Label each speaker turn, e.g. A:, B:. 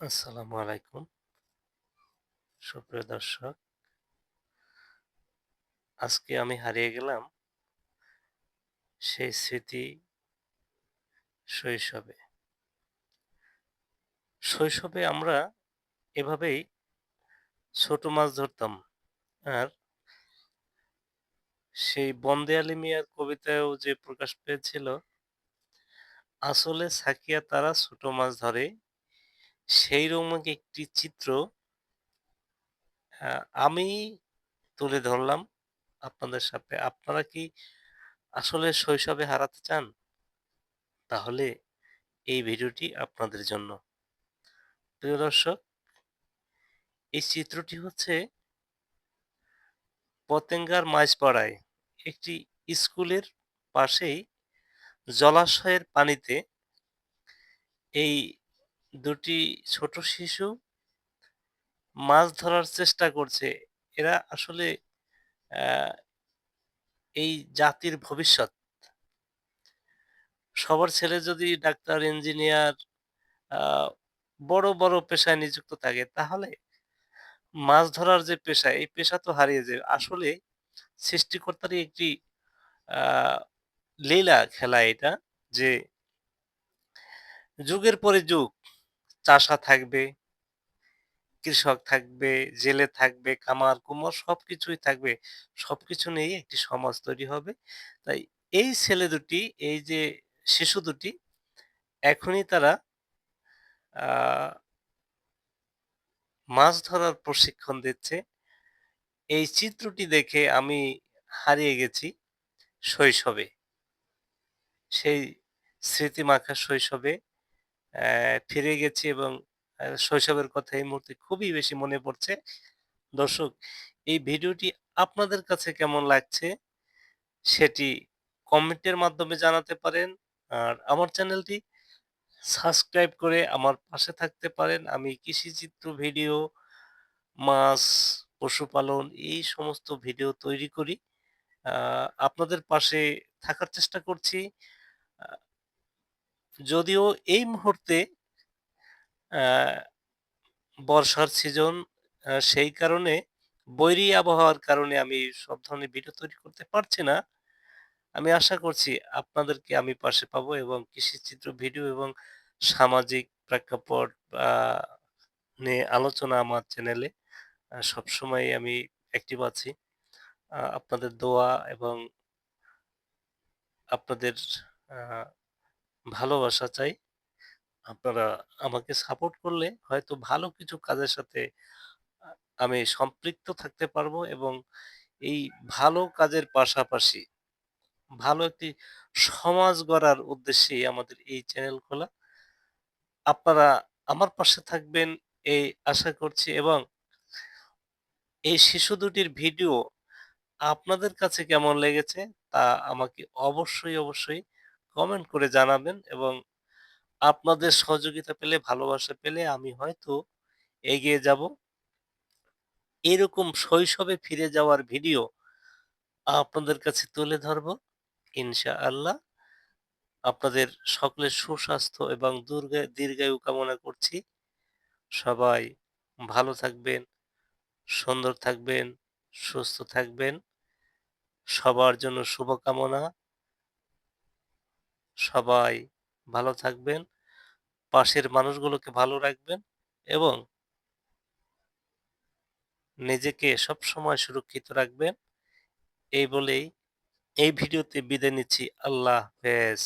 A: আসসালামু আলাইকুম। সুপ্রিয় দর্শক, আজকে আমি হারিয়ে গেলাম সেই স্মৃতি শৈশবে। শৈশবে আমরা এভাবেই ছোট মাছ ধরতাম আর সেই বন্দে আলী মিয়ার কবিতায়ও যে প্রকাশ পেয়েছিল, আসলে সাকিয়া তারা ছোট মাছ ধরে সেই রকম একটি চিত্র আহ, আমি তুলে ধরলাম আপনাদের সাথে। আপনারা কি আসলে শৈশবে হারাতে চান? তাহলে এই ভিডিওটি আপনাদের জন্য। প্রিয় দর্শক এই চিত্রটি হচ্ছে পতেঙ্গার মাঝপাড়ায় একটি স্কুলের পাশেই জলাশয়ের পানিতে এই দুটি ছোট শিশু মাছ ধরার চেষ্টা করছে। এরা আসলে এই জাতির ভবিষ্যৎ। সবার ছেলে যদি ডাক্তার, ইঞ্জিনিয়ার বড় বড় পেশায় নিযুক্ত থাকে, তাহলে মাছ ধরার যে পেশা, এই পেশা তো হারিয়ে যাবে আসলে সৃষ্টিকর্তারই একটি লীলা, খেলা এটা যে যুগের পরে যুগ চাষা থাকবে কৃষক থাকবে জেলে থাকবে কামার কুমোর সবকিছুই থাকবে। সবকিছু নিয়েই একটি সমাজ তৈরি হবে। তাই এই ছেলে দুটি এই যে শিশু দুটি এখনই তারা মাছ ধরার প্রশিক্ষণ দিচ্ছে। এই চিত্রটি দেখে আমি হারিয়ে গেছি শৈশবে। সেই স্মৃতিমাখা শৈশবে আহ, ফিরে গেছি এবং শৈশবের কথা এই মুহূর্তে খুবই বেশি মনে পড়ছে। দর্শক, এই ভিডিওটি আপনাদের কাছে কেমন লাগছে? সেটি কমেন্টের মাধ্যমে জানাতে পারেন। আর আমার চ্যানেলটি সাবস্ক্রাইব করে আমার পাশে থাকতে পারেন। আমি কৃষিচিত্র ভিডিও, মাছ, পশুপালন এই সমস্ত ভিডিও তৈরি করি। আপনাদের পাশে থাকার চেষ্টা করছি। যদিও এই মুহূর্তে বর্ষার সিজন সেই কারণে বৈরী আবহাওয়ার কারণে আমি সব ধরনের ভিডিও তৈরি করতে পারছি না। আমি আশা করছি আপনাদেরকে আমি পাশে পাবো এবং কৃষিচিত্র ভিডিও এবং সামাজিক প্রেক্ষাপট নিয়ে আলোচনা আমার চ্যানেলে সবসময় আমি অ্যাক্টিভ আছি। আপনাদের দোয়া এবং আপনাদের ভালোবাসা চাই আপনারা আমাকে সাপোর্ট করলে হয়তো ভালো কিছু কাজের সাথে আমি সম্পৃক্ত থাকতে পারব এবং এই ভালো কাজের পাশাপাশি ভালো একটি সমাজ গড়ার উদ্দেশ্যেই আমাদের এই চ্যানেল খোলা। আপনারা আমার পাশে থাকবেন এই আশা করছি এবং এই শিশু দুটির ভিডিও আপনাদের কাছে কেমন লেগেছে তা আমাকে অবশ্যই, অবশ্যই কমেন্ট করে জানাবেন এবং আপনাদের সহযোগিতা পেলে, ভালোবাসা পেলে আমি হয়তো এগিয়ে যাব। এরকম শৈশবে ফিরে যাওয়ার ভিডিও আপনাদের কাছে তুলে ধরবো ইনশাআল্লাহ। আপনাদের সকলের সুস্বাস্থ্য এবং দীর্ঘায়ু কামনা করছি। সবাই ভালো থাকবেন, সুন্দর থাকবেন, সুস্থ থাকবেন। সবার জন্য শুভকামনা। সবাই ভালো থাকবেন। পাশের মানুষগুলোকে ভালো রাখবেন এবং নিজেকে সবসময় সুরক্ষিত রাখবেন। এই বলেই এই ভিডিওতে বিদায় নিচ্ছি। আল্লাহ হাফেজ।